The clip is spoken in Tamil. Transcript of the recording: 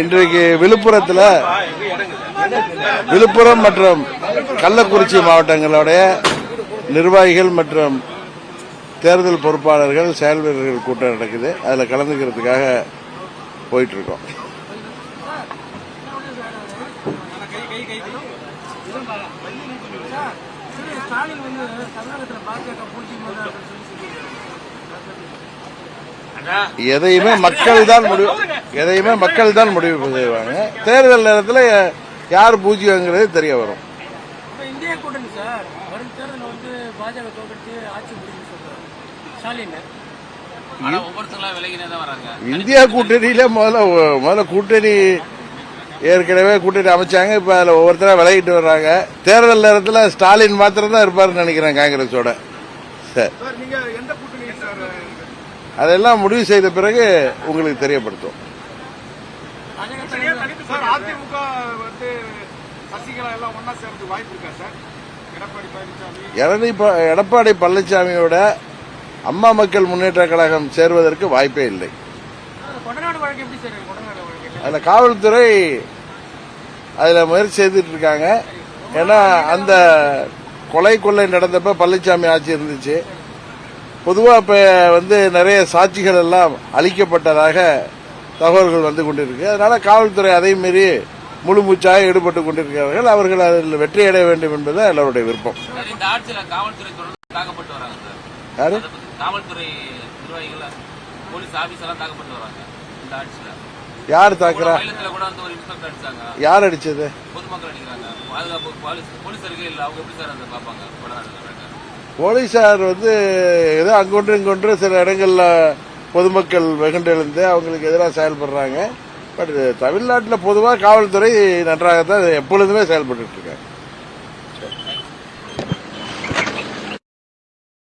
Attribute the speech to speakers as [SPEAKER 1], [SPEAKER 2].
[SPEAKER 1] இன்றைக்கு விழுப்புரத்தில் விழுப்புரம் மற்றும் கள்ளக்குறிச்சி மாவட்டங்களுடைய நிர்வாகிகள் மற்றும் தேர்தல் பொறுப்பாளர்கள் செயல் வீரர்கள் கூட்டம் நடக்குது. அதில் கலந்துக்கிறதுக்காக போயிட்டு இருக்கோம் எதையுமே மக்கள் தான் முடிவு எதையுமே மக்கள் தான் முடிவு செய்வாங்க. தேர்தல் நேரத்தில் யார் பூஜ்யங்கிறது தெரிய வரும்.
[SPEAKER 2] இப்போ இந்தியா
[SPEAKER 1] கூட்டணியில முதல்ல முதல்ல கூட்டணி ஏற்கனவே கூட்டணி அமைச்சாங்க. இப்ப அதுல ஒவ்வொருத்தரா விலகிட்டு வர்றாங்க. தேர்தல் நேரத்தில் ஸ்டாலின் மாத்திரம் தான் இருப்பாருன்னு நினைக்கிறேன் காங்கிரஸோட. சரி.
[SPEAKER 3] சார் நீங்க எந்த கூட்டணி சார்?
[SPEAKER 1] அதெல்லாம் முடிவு செய்த பிறகு உங்களுக்கு தெரியப்படுத்தும்.
[SPEAKER 3] சார் அதிமுக வந்து சசிகலா எல்லாம் ஒன்னா சேர்ந்து வாய்ப்பு இருக்கா சார்? எடப்பாடி பழனிசாமி.
[SPEAKER 1] எடப்பாடி பழனிசாமியோட அம்மா மக்கள் முன்னேற்ற கழகம் சேர்வதற்கு வாய்ப்பே இல்லை. அதில் காவல்துறை அதில் முயற்சி செய்துட்டு இருக்காங்க. ஏன்னா அந்த கொலை கொள்ளை நடந்தப்ப பழனிசாமி ஆட்சி இருந்துச்சு. பொதுவாக இப்போ வந்து நிறைய சாட்சிகள் எல்லாம் அளிக்கப்பட்டதாக தகவல்கள் வந்து கொண்டிருக்கு. அதனால காவல்துறை அதை மீறி முழு மூச்சாக ஈடுபட்டு கொண்டிருக்கிறார்கள். அவர்கள் அதில் வெற்றி அடைய வேண்டும் என்பது எல்லாருடைய விருப்பம். யாரு? தாக்குறா? யார் அடிச்சது? போலீசார் வந்து ஏதோ அங்கொன்று இங்கொன்று சில இடங்கள்ல பொதுமக்கள் வெகுண்டெழுந்து அவங்களுக்கு எதிராக செயல்படுறாங்க. பட் தமிழ்நாட்டில் பொதுவாக காவல்துறை நன்றாக தான் எப்பொழுதுமே செயல்பட்டு இருக்காங்க.